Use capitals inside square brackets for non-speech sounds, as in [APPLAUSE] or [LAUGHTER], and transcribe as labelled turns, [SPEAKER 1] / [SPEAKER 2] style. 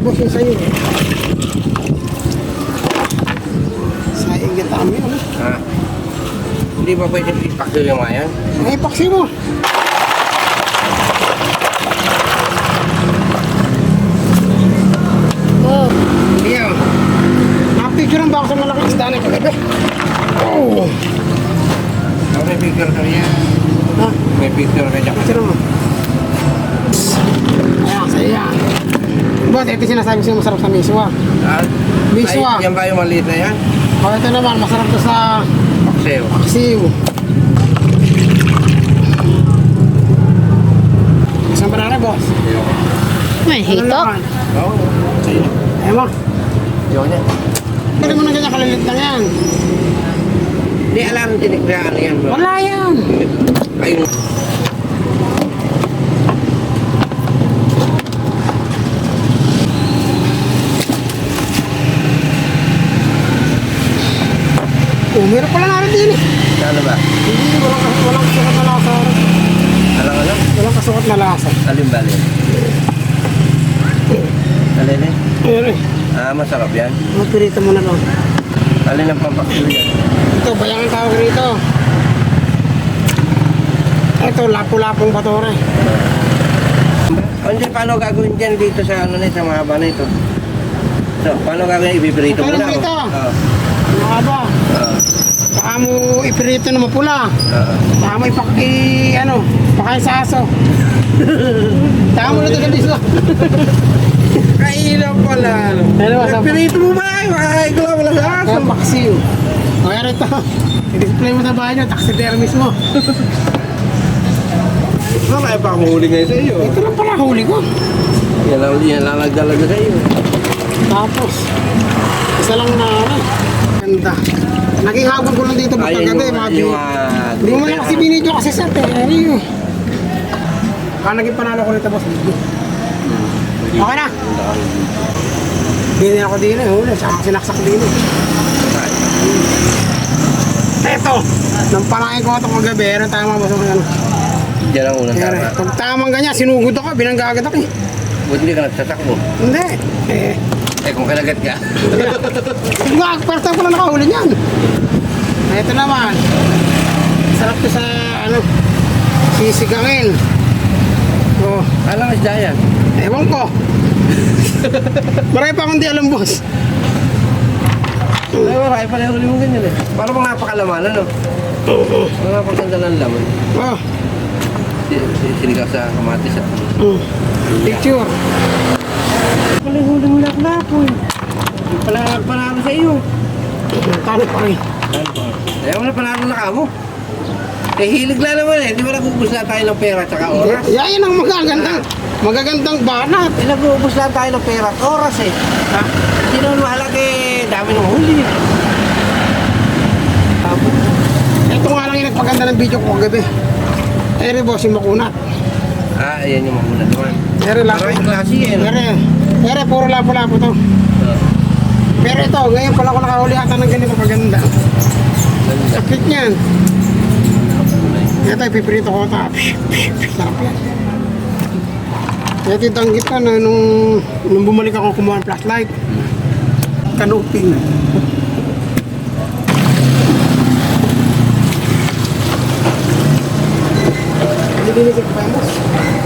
[SPEAKER 1] boss yung sa'yo. eh. Sayang kita kami, ano?
[SPEAKER 2] Ha? Hindi ba pwede ipakdo yung mga yan?
[SPEAKER 1] Ay, paksi mo.
[SPEAKER 3] Oh,
[SPEAKER 2] Hindi yan.
[SPEAKER 1] Nakapicture ba ako sa malaking isda na kagabi? Oh.
[SPEAKER 2] Oh, may picture ka niya.
[SPEAKER 1] Ha?
[SPEAKER 2] May picture ka dyan.
[SPEAKER 1] Picture mo. Ayan, sa'yo yan. Boss, ito sinasabi sa'yo masarap sa miswa.
[SPEAKER 2] Ah,
[SPEAKER 1] Miswa.
[SPEAKER 2] Ay, yan ba yung maliit na yan?
[SPEAKER 1] O, ito naman, masarap to sa
[SPEAKER 2] Pakseo.
[SPEAKER 1] paksiw. Isang banana, boss.
[SPEAKER 3] may
[SPEAKER 1] Ano
[SPEAKER 3] hito.
[SPEAKER 2] Oo.
[SPEAKER 1] Ayaw mo.
[SPEAKER 2] Yun yan.
[SPEAKER 1] Pwede mo na ganyan kalilit lang yan.
[SPEAKER 2] Hindi alam tinignan ano yan. bro.
[SPEAKER 1] Wala yan.
[SPEAKER 2] Ayun.
[SPEAKER 1] Meron pala narin din eh.
[SPEAKER 2] Ano ba?
[SPEAKER 1] Hindi, walang, walang kasukat na lasa.
[SPEAKER 2] Alam ano?
[SPEAKER 1] Walang kasukat na lasa.
[SPEAKER 2] Alin ba alin? Alin eh?
[SPEAKER 1] Ayun eh.
[SPEAKER 2] Ah, masarap yan.
[SPEAKER 1] Magpirito mo na lang.
[SPEAKER 2] Alin ang pampakseo yan?
[SPEAKER 1] Ito, bayang ang tawag rito. Ito, lapu-lapong batore.
[SPEAKER 2] Hindi, paano gagawin dyan dito sa ano na sa mahaba na ito? So, paano gagawin? Ibibrito
[SPEAKER 1] Paano
[SPEAKER 2] muna?
[SPEAKER 1] mo ito?
[SPEAKER 2] Oo.
[SPEAKER 1] Mahaba.
[SPEAKER 2] Oo.
[SPEAKER 1] Saka mo ipirito na mapula.
[SPEAKER 2] Oo.
[SPEAKER 1] Saka mo ipaki, ano, pakain sa aso. [LAUGHS] Saka mo na ito sa biso.
[SPEAKER 2] Kailan pala. ano?
[SPEAKER 1] Ano, masarap.
[SPEAKER 2] Pirito mo ba? Ay, makakain ko lang wala sa aso.
[SPEAKER 1] Kaya paksiw. O, yan ito. I-display mo sa bahay nyo, taxidermis mo.
[SPEAKER 2] Ano kaya pa huli ngayon sa iyo?
[SPEAKER 1] Ito lang pala huli ko.
[SPEAKER 2] Yan lang, yan lang nagdalaga sa iyo.
[SPEAKER 1] Tapos, isa lang na ano. Ganda. Naging habang ko lang dito ba
[SPEAKER 2] Ayun
[SPEAKER 1] kagabi, mga
[SPEAKER 2] yung, ah,
[SPEAKER 1] Hindi mo lang kasi binidyo kasi sa teri. Baka naging panalo ko nito boss. Okay na. Bini ako din eh, huli. Saka sinaksak din eh. Eto, nang panahin ko ito kagabi, ano tama ba sa mga ano?
[SPEAKER 2] Diyan ang unang tama.
[SPEAKER 1] pag tamang ganyan, sinugod ako, binangga agad ako eh.
[SPEAKER 2] Buti hindi ka nagtatakbo.
[SPEAKER 1] Hindi. Eh,
[SPEAKER 2] Eh kung kalagat ka.
[SPEAKER 1] Nga, first time ko na nakahuli niyan. Ito naman. Sarap to sa, ano, sisigangin. Oh,
[SPEAKER 2] Alam isda yan.
[SPEAKER 1] ewan ko. Marami pa akong di alam, boss.
[SPEAKER 2] Ay, marami pala yung huli mo ganyan eh. Para bang napakalaman, ano? Mga napakaganda ng laman.
[SPEAKER 1] Oh,
[SPEAKER 2] Si- si- Sinigaw sa kamatis at
[SPEAKER 1] mm. picture.
[SPEAKER 2] Mo laklak ko eh. Yung Pala panalo sa iyo.
[SPEAKER 1] Kano pa rin.
[SPEAKER 2] Ayaw mo na panalo na kamo. Eh hilig lang naman eh. Di ba nag-ubus na tayo ng pera at oras?
[SPEAKER 1] Yan ang magagandang, magagandang banat.
[SPEAKER 2] Eh nag-ubus lang tayo ng pera at oras eh. Ha? Hindi naman mahalaga eh. Dami ng huli. Tapos,
[SPEAKER 1] Ito nga lang yung nagpaganda ng video ko kagabi. Ere, boss, yung makunat.
[SPEAKER 2] ah, ayan yung mamuna naman.
[SPEAKER 1] Ere, lapo.
[SPEAKER 2] Maraming klase no?
[SPEAKER 1] Ere, ere, puro lapo-lapo to. Pero ito, ngayon pala ko nakahuli ata ng ganito kaganda.
[SPEAKER 2] ganda.
[SPEAKER 1] Sakit niyan. Ito, ipiprito ko ito. Sarap yan. Ito yung tanggit ko na nung, nung bumalik ako kumuha ng flashlight. Kanuping. Hindi dinisip pa yan.